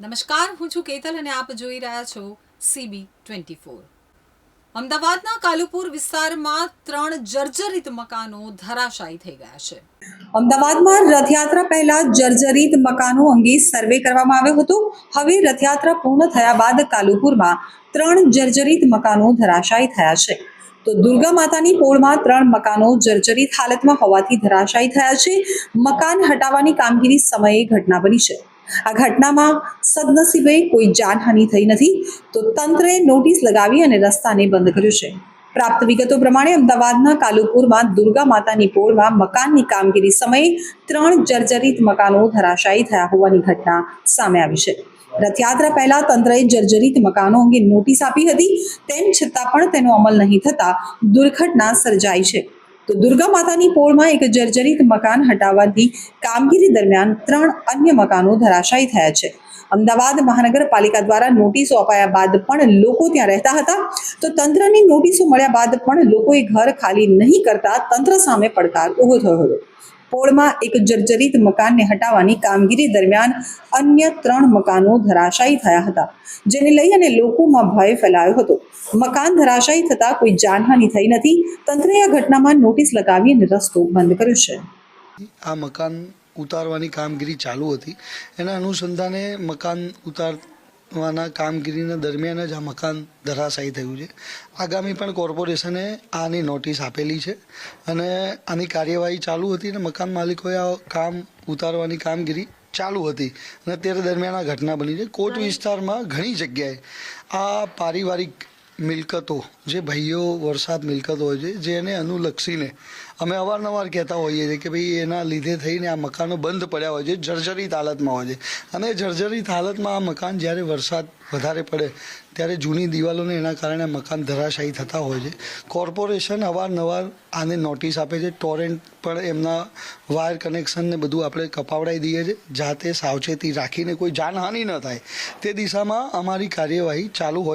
નમસ્કાર, હું છું કેતલ અને આપ જોઈ રહ્યા છો સીબી ટ્વેન્ટી ફોર અમદાવાદના કાલુપુર વિસ્તારમાં ત્રણ જર્જરિત મકાનો ધરાશાયી થઈ ગયા છે. અમદાવાદમાં રથયાત્રા પહેલા જર્જરિત મકાનો અંગે સર્વે કરવામાં આવ્યો હતો. હવે રથયાત્રા પૂર્ણ થયા બાદ કાલુપુરમાં ત્રણ જર્જરિત મકાનો ધરાશાયી થયા છે. તો દુર્ગા માતાની પોળમાં ત્રણ મકાનો જર્જરિત હાલતમાં હોવાથી ધરાશાયી થયા છે. મકાન હટાવવાની કામગીરી સમયે ઘટના બની છે. આ ઘટનામાં સદનસીબે કોઈ જાનહાનિ થઈ નથી, તો તંત્રએ નોટિસ લગાવી અને રસ્તાને બંધ કર્યો છે. પ્રાપ્ત વિગતો પ્રમાણે અમદાવાદના કાલુપુરમાં દુર્ગા માતાની પોળમાં મકાનની કામગીરી સમયે ત્રણ જર્જરિત મકાનો ધરાશાયી થયા હોવાની ઘટના સામે આવી છે. રથયાત્રા પહેલા તંત્રએ જર્જરિત મકાનો અંગે નોટિસ આપી હતી, તેમ છતાં પણ તેનો અમલ નહીં થતા દુર્ઘટના સર્જાઈ છે. તો દુર્ગા માતાની પોળમાં એક જર્જરિત મકાન હટાવવાની કામગીરી દરમિયાન ત્રણ અન્ય મકાનો ધરાશાયી થયા છે. અમદાવાદ મહાનગરપાલિકા દ્વારા નોટિસો અપાયા બાદ પણ લોકો ત્યાં રહેતા હતા. તો તંત્રની નોટિસો મળ્યા બાદ પણ લોકોએ ઘર ખાલી નહીં કરતા તંત્ર સામે પડકાર ઊભો થયો હતો. પોળમાં એક જર્જરિત મકાનને હટાવવાની કામગીરી દરમિયાન અન્ય ત્રણ મકાનો ધરાશાયી થયા હતા, જેને લઈ અને લોકોમાં ભય ફેલાયો હતો. મકાન ધરાશાયી થતા કોઈ જાનહાની થઈ નથી. તંત્રએ આ ઘટનામાં નોટિસ લગાવી અને રસ્તો બંધ કર્યો છે. આ મકાન ઉતારવાની કામગીરી ચાલુ હતી. એના અનુસંધાને મકાન ઉતારવાના કામગીરીના દરમિયાન જ આ મકાન ધરાશાયી થયું છે. આગામી પણ કોર્પોરેશને આની નોટિસ આપેલી છે અને આની કાર્યવાહી ચાલુ હતી અને મકાન માલિકોએ આ કામ ઉતારવાની કામગીરી ચાલુ હતી. અને અત્યારે દરમિયાન આ ઘટના બની છે. કોટ વિસ્તારમાં ઘણી જગ્યાએ આ પારિવારિક મિલકતો, જે ભાઈઓ વરસાદ મિલકત હોય છે જેને અનુલક્ષીને અમે અવારનવાર કહેતા હોઈએ છીએ કે ભાઈ એના લીધે થઈને આ મકાનો બંધ પડ્યા હોય છે, જર્જરિત હાલતમાં હોય છે. અને જર્જરિત હાલતમાં આ મકાન જ્યારે વરસાદ વધારે પડે ત્યારે જૂની દિવાલોને એના કારણે મકાન ધરાશાયી થતા હોય છે. કોર્પોરેશન અવારનવાર આને નોટિસ આપે છે, ટોરેન્ટ પણ એમના વાયર કનેક્શન ને બધું આપણે કપાવડાવી દઈએ છીએ, જાતે સાવચેતી રાખીને કોઈ જાનહાનિ ન થાય. તે દિશામાં અમારી કાર્યવાહી ચાલુ હોય છે.